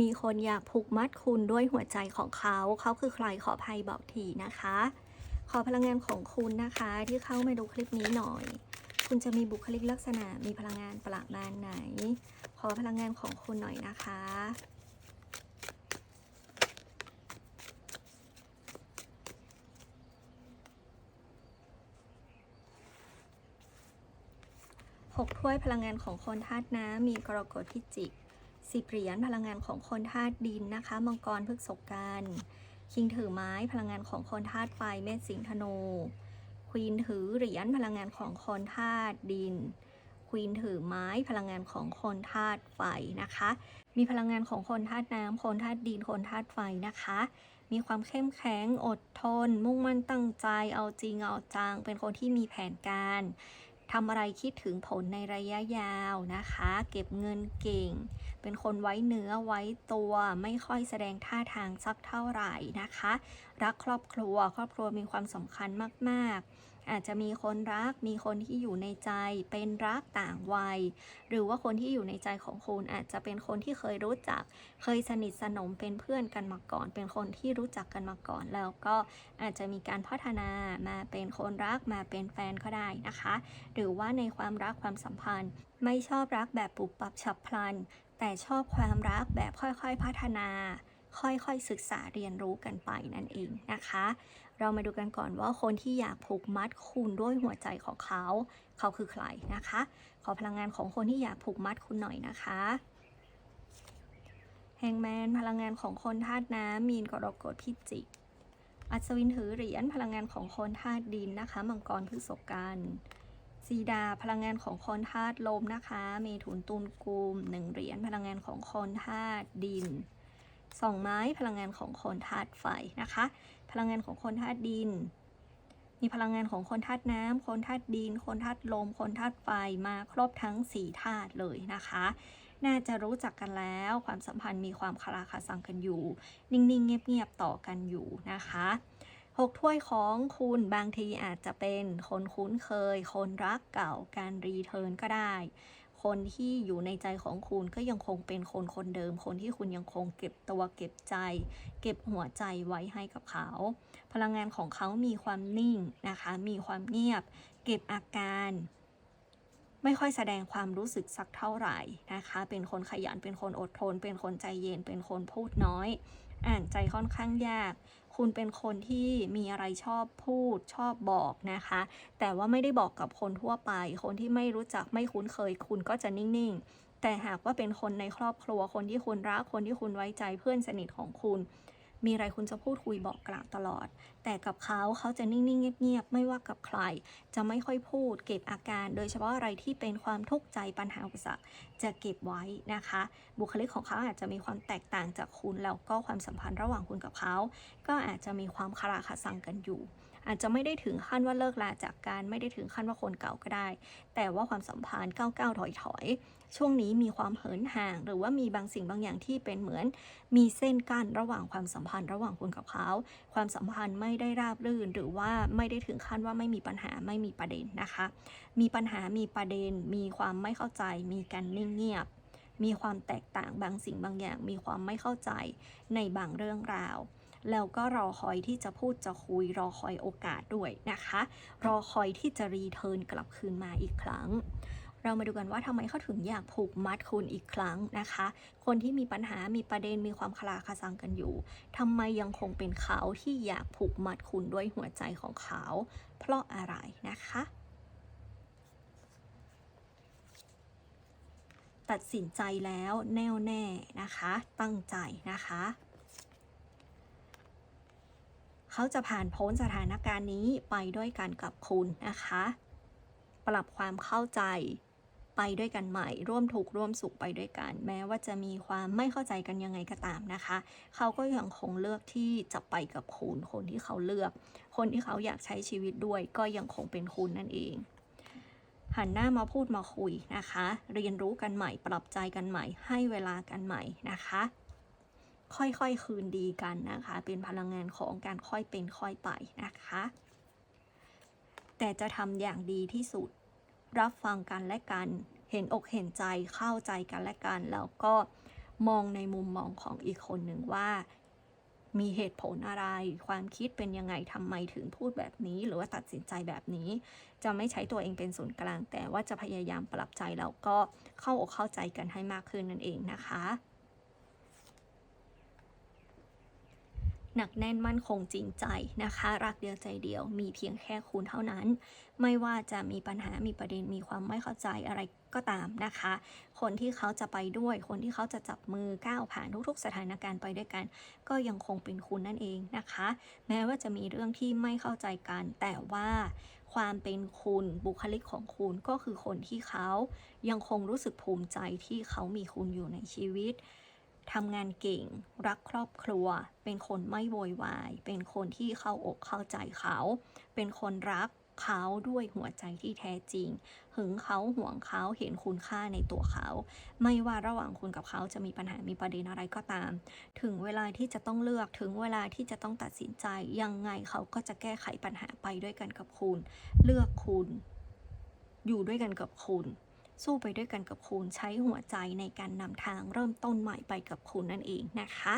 มีคนอยากผูกมัดคุณด้วยหัวใจของเขา เขาคือใครขอภัยบอกทีนะคะ ขอพลังงานของคุณนะคะ ที่เข้ามาดูคลิปนี้หน่อย คุณจะมีบุคลิกลักษณะมีพลังงานประมาณไหน ขอพลังงานของคุณหน่อยนะคะหกถ้วยพลังงานของคนธาตุน้ำมีกรกฎพิจิก สิบเหรียญพลังงานของคนธาตุดินนะคะ มังกรพฤกษกันคิงถือไม้พลังงานของคนธาตุไฟเมษสิงธนูควีนถือเหรียญพลังงานของคนธาตุดินควีนถือไม้พลังงานของคนธาตุไฟนะคะ มีพลังงานของคนธาตุน้ำคนธาตุดินคนธาตุไฟนะคะ มีความเข้มแข็งอดทน มุ่งมั่นตั้งใจเอาจริงเอาจัง เป็นคนที่มีแผนการ ทำอะไรคิดถึงผลในระยะยาวนะคะ เก็บเงินเก่ง เป็นคนไว้เนื้อไว้ตัวไม่ค่อยแสดงท่าทางสักเท่าไหร่นะคะ รักครอบครัว ครอบครัวมีความสำคัญมาก ๆ อาจจะมีคนรัก มีคนที่อยู่ในใจ เป็นรักต่างวัย หรือว่าคนที่อยู่ในใจของคุณอาจจะเป็นคนที่เคยรู้จัก เคยสนิทสนมเป็นเพื่อนกันมาก่อน เป็นคนที่รู้จักกันมาก่อน แล้วก็อาจจะมีการพัฒนามาเป็นคนรักมาเป็นแฟนก็ได้นะคะ หรือว่าในความรักความสัมพันธ์ ไม่ชอบรักแบบปุบปับฉับพลัน แต่ชอบความรักแบบค่อยๆพัฒนา ค่อยๆศึกษาเรียนรู้กันไปนั่นเองนะคะ เรามาดูกันก่อนว่าคนที่อยากผูกมัดคุณด้วยหัวใจของเขา เขาคือใครนะคะ ขอพลังงานของคนที่อยากผูกมัดคุณหน่อยนะคะแฮงแมนพลังงานของคนธาตุน้ำมีนกรกฎพิจิกอัศวินถือเหรียญพลังงานของคนธาตุดินนะคะมังกรพฤษภกันซีดาพลังงานของคนธาตุลมนะคะเมถุนตุลกุมหนึ่งเหรียญพลังงานของคนธาตุดิน สองไม้พลังงานของคนธาตุไฟนะคะ พลังงานของคนธาตุดิน มีพลังงานของคนธาตุน้ำคนธาตุดิน คนธาตุลม คนธาตุไฟมาครบทั้งสี่ธาตุเลยนะคะ น่าจะรู้จักกันแล้วความสัมพันธ์มีความคาราคาซังกันอยู่ นิ่งๆ เงียบๆต่อกันอยู่นะคะหกถ้วยของคุณบางทีอาจจะเป็นคนคุ้นเคย คนรักเก่าการรีเทิร์นก็ได้ คนที่อยู่ในใจของคุณก็ยังคงเป็นคนคนเดิม คนที่คุณยังคงเก็บตัวเก็บใจ เก็บหัวใจไว้ให้กับเขา พลังงานของเขามีความนิ่งนะคะ มีความเงียบ เก็บอาการ ไม่ค่อยแสดงความรู้สึกสักเท่าไหร่นะคะ เป็นคนขยันเป็นคนอดทน เป็นคนใจเย็นเป็นคนพูดน้อย อ่านใจค่อนข้างยาก คุณเป็นคนที่มีอะไรชอบพูดชอบบอกนะคะ แต่ว่าไม่ได้บอกกับคนทั่วไป คนที่ไม่รู้จักไม่คุ้นเคย คุณก็จะนิ่งๆ แต่หากว่าเป็นคนในครอบครัวคนที่คุณรักคนที่คุณไว้ใจเพื่อนสนิทของคุณ มีอะไรคุณจะพูดคุยบอกกล่าวตลอด แต่กับเขาเขาจะนิ่ง ๆ เงียบ ๆ ไม่ว่ากับใคร จะไม่ค่อยพูด เก็บอาการ โดยเฉพาะอะไรที่เป็นความทุกข์ใจปัญหาอุปสรรคจะเก็บไว้นะคะ บุคลิกของเขาอาจจะมีความแตกต่างจากคุณแล้วก็ความสัมพันธ์ระหว่างคุณกับเขา ก็อาจจะมีความคาราคาซังกันอยู่ อาจจะไม่ได้ถึงขั้นว่าเลิกลาจากการไม่ได้ถึงขั้นว่าคนเก่าก็ได้ แต่ว่าความสัมพันธ์ก้าวก้าวถอยถอยๆ ช่วงนี้มีความเหินห่าง หรือว่ามีบางสิ่งบางอย่างที่เป็นเหมือน มีเส้นกั้นระหว่างความสัมพันธ์ระหว่างคุณกับเขา ความสัมพันธ์ไม่ได้ราบรื่น หรือว่าไม่ได้ถึงขั้นว่าไม่มีปัญหาไม่มีประเด็นนะคะ มีปัญหามีประเด็น มีความไม่เข้าใจ มีการนิ่งเงียบมีความแตกต่างบางสิ่งบางอย่าง มีความไม่เข้าใจในบางเรื่องราว แล้วก็รอคอยที่จะพูดจะคุยรอคอยโอกาสด้วยนะคะ รอคอยที่จะรีเทิร์นกลับคืนมาอีกครั้ง เรามาดูกันว่าทำไมเขาถึงอยากผูกมัดคุณอีกครั้งนะคะ คนที่มีปัญหามีประเด็นมีความคลาคาซังกันอยู่ทำไมยังคงเป็นเขาที่อยากผูกมัดคุณด้วยหัวใจของเขา เพราะอะไรนะคะตัดสินใจแล้วแน่วแน่นะคะ ตั้งใจนะคะ เขาจะผ่านพ้นสถานการณ์นี้ไปด้วยกันกับคุณนะคะ ปรับความเข้าใจไปด้วยกันใหม่ ร่วมทุกข์ร่วมสุขไปด้วยกัน แม้ว่าจะมีความไม่เข้าใจกันยังไงก็ตามนะคะ เขาก็ยังคงเลือกที่จะไปกับคุณคนที่เขาเลือก คนที่เขาอยากใช้ชีวิตด้วย ก็ยังคงเป็นคุณนั่นเองหันหน้ามาพูดมาคุยนะคะ เรียนรู้กันใหม่ ปรับใจกันใหม่ ให้เวลากันใหม่นะคะ ค่อยๆ คืนดีกันนะคะ เป็นพลังงานของการค่อยเป็นค่อยไปนะคะ แต่จะทำอย่างดีที่สุด รับฟังกันและกัน เห็นอกเห็นใจเข้าใจกันและกัน แล้วก็มองในมุมมองของอีกคนหนึ่งว่า มีเหตุผลอะไร ความคิดเป็นยังไงทำไมถึงพูดแบบนี้ หรือว่าตัดสินใจแบบนี้ จะไม่ใช้ตัวเองเป็นศูนย์กลาง แต่ว่าจะพยายามปรับใจแล้วก็เข้าอกเข้าใจกันให้มากขึ้นนั่นเองนะคะ หนักแน่นมั่นคงจริงใจนะคะ รักเดียวใจเดียวมีเพียงแค่คุณเท่านั้น ไม่ว่าจะมีปัญหามีประเด็นมีความไม่เข้าใจอะไรก็ตามนะคะ คนที่เขาจะไปด้วย คนที่เขาจะจับมือก้าวผ่านทุกๆ สถานการณ์ไปด้วยกัน ก็ยังคงเป็นคุณนั่นเองนะคะ แม้ว่าจะมีเรื่องที่ไม่เข้าใจกัน แต่ว่าความเป็นคุณบุคลิกของคุณก็คือคนที่เขายังคงรู้สึกภูมิใจที่เขามีคุณอยู่ในชีวิต ทำงานเก่ง รักครอบครัว เป็นคนไม่โวยวาย เป็นคนที่เข้าอกเข้าใจเขา เป็นคนรักเขาด้วยหัวใจที่แท้จริง หึงเขาห่วงเขาเห็นคุณค่าในตัวเขา ไม่ว่าระหว่างคุณกับเขาจะมีปัญหามีประเด็นอะไรก็ตาม ถึงเวลาที่จะต้องเลือกถึงเวลาที่จะต้องตัดสินใจ ยังไงเขาก็จะแก้ไขปัญหาไปด้วยกันกับคุณ เลือกคุณ อยู่ด้วยกันกับคุณ สู้ไปด้วยกันกับคุณใช้หัวใจในการนำทางเริ่มต้นใหม่ไปกับคุณนั่นเองนะคะ